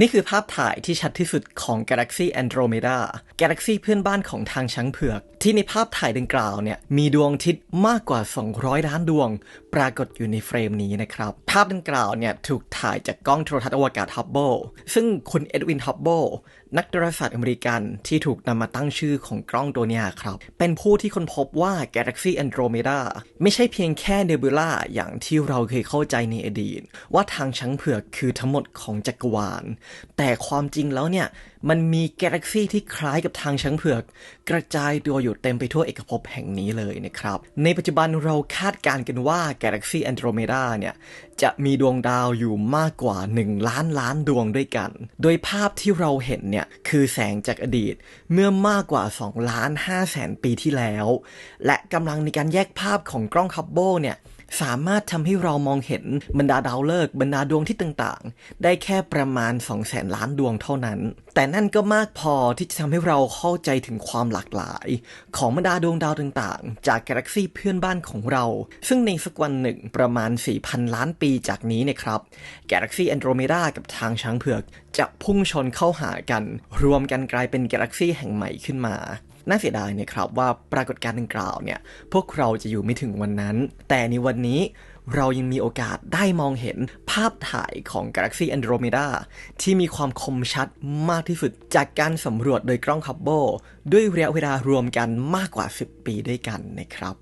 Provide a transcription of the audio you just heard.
นี่คือภาพถ่ายที่ชัดที่สุดของกาแล็กซีแอนโดรเมดากาแล็กซีเพื่อนบ้านของทางช้างเผือก ที่ในภาพถ่ายดังกล่าวเนี่ยมีดวงอาทิตย์มากกว่า 200 ล้านดวง ปรากฏอยู่ในเฟรมนี้นะครับ ภาพดังกล่าวเนี่ยถูกถ่ายจากกล้องโทรทัศน์อวกาศฮับเบิลซึ่งคุณเอ็ดวินฮับเบิลนักดาราศาสตร์อเมริกันที่ถูกนำมาตั้งชื่อของกล้องตัวนี้ครับ เป็นผู้ที่ค้นพบว่ากาแล็กซีแอนโดรเมดาไม่ใช่เพียงแค่เนบูล่าอย่างที่เราเคยเข้าใจในอดีต ว่าทางช้างเผือกคือทั้งหมดของจักรวาล แต่ความจริงแล้วเนี่ย มันมีกาแล็กซี่ที่คล้ายกับทางช้างเผือก กระจายตัวอยู่เต็มไปทั่วเอกภพแห่งนี้เลยนะครับ ในปัจจุบันเราคาดการณ์กันว่ากาแล็กซี่แอนโดรเมดาเนี่ยจะมีดวงดาวอยู่มากกว่า 1 ล้านล้านดวงด้วยกัน โดยภาพที่เราเห็นเนี่ยคือแสงจากอดีตเมื่อมากกว่า2ล้าน5แสนปีที่แล้ว และกำลังในการแยกภาพของกล้องคับโบเนี่ย สามารถทำให้เรามองเห็นบรรดาดาวฤกษ์บรรดาดวงที่ต่างๆ ได้แค่ประมาณ 2 0 0แสนล้านดวงเท่านั้น แต่นั่นก็มากพอที่จะทำให้เราเข้าใจถึงความหลากหลาย ของบรรดาดวงดาวต่างๆ จากกาแล็กซีเพื่อนบ้านของเรา ซึ่งในสักวันหนึ่งประมาณ 4,000 ล้านปีจากนี้นะครับกาแล็กซีแอนโดรเมดากับทางช้างเผือกจะพุ่งชนเข้าหากัน รวมกันกลายเป็นกาแล็กซีแห่งใหม่ขึ้นมาน่าเสียดายนะครับว่าปรากฏการณ์ดังกล่าวเนี่ยพวกเราจะอยู่ไม่ถึงวันนั้น แต่ในวันนี้เรายังมีโอกาสได้มองเห็นภาพถ่ายของกาแล็กซีแอนโดรเมดาที่มีความคมชัดมากที่สุดจากการสำรวจโดยกล้องฮับเบิลด้วยระยะเวลารวมกันมากกว่า 10 ปีด้วยกันนะครับ